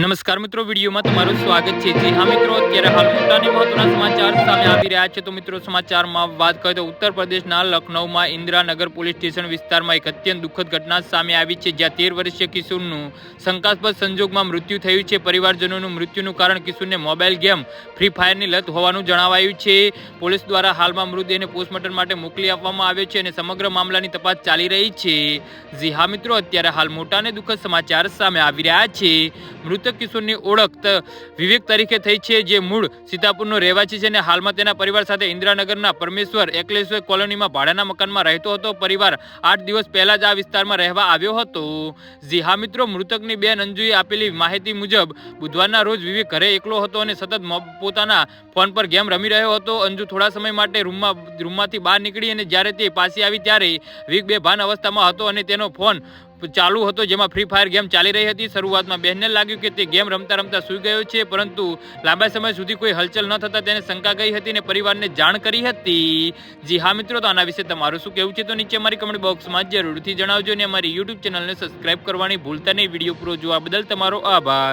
નમસ્કાર મિત્રો, વિડીયોમાં તમારું સ્વાગત છે. જી હા મિત્રો, અત્યારે હાલ મોટા મહત્વના સમાચાર સામે આવી રહ્યા છે. તો મિત્રો, સમાચારમાં વાત કરીએ તો ઉત્તર પ્રદેશના લખનૌમાં ઇન્દિરાનગર પોલીસ સ્ટેશન વિસ્તારમાં એક અત્યંત દુઃખદ ઘટના સામે આવી છે, જ્યાં તેર વર્ષીય કિશોરનું શંકાસ્પદ સંજોગમાં મૃત્યુ થયું છે. પરિવારજનોનું મૃત્યુનું કારણ કિશોરને મોબાઈલ ગેમ ફ્રી ફાયરની લત હોવાનું જણાવાયું છે. પોલીસ દ્વારા હાલમાં મૃતદેહને પોસ્ટમોર્ટમ માટે મોકલી આપવામાં આવ્યો છે અને સમગ્ર મામલાની તપાસ ચાલી રહી છે. જી હા મિત્રો, અત્યારે હાલ મોટા અને દુઃખદ સમાચાર સામે આવી રહ્યા છે. મૃતક કિશોરની ઓળખ વિવેક તરીકે થઈ છે, જે મૂળ સીતાપુરનો રહેવાસી છે અને હાલમાં તેના પરિવાર સાથે ઇન્દિરાનગરના પરમેશ્વર એકલેશ્વર કોલોનીમાં ભાડાના મકાનમાં રહેતો હતો. પરિવાર આઠ દિવસ પહેલા જ આ વિસ્તારમાં રહેવા આવ્યો હતો. જી હા મિત્રો, મૃતકની બેન અંજુએ આપેલી માહિતી મુજબ, બુધવારના રોજ વિવેક ઘરે એકલો હતો અને સતત પોતાના ફોન પર ગેમ રમી રહ્યો હતો. અંજુ થોડા સમય માટે રૂમમાં, રૂમમાંથી બહાર નીકળી અને જ્યારે તે પાછી આવી ત્યારે વિવેક બેભાન અવસ્થામાં હતો અને તેનો ફોન ચાલુ હતો જેમાં ફ્રી ફાયર ગેમ ચાલી રહી હતી. શરૂઆતમાં બહેનને લાગ્યું કે તે ગેમ રમતા રમતા સૂઈ ગયો છે, પરંતુ લાંબા સમય સુધી કોઈ હલચલ ન થતા તેને શંકા ગઈ હતી અને પરિવારને જાણ કરી હતી. જી હા મિત્રો, તો આના વિશે તમારું શું કહેવું છે? તો નીચે અમારી કમેન્ટ બોક્સમાં જરૂરથી જણાવજો અને અમારી યુટ્યુબ ચેનલને સબસ્ક્રાઈબ કરવાની ભૂલતા નહીં. વીડિયો પૂરો જોવા બદલ તમારો આભાર.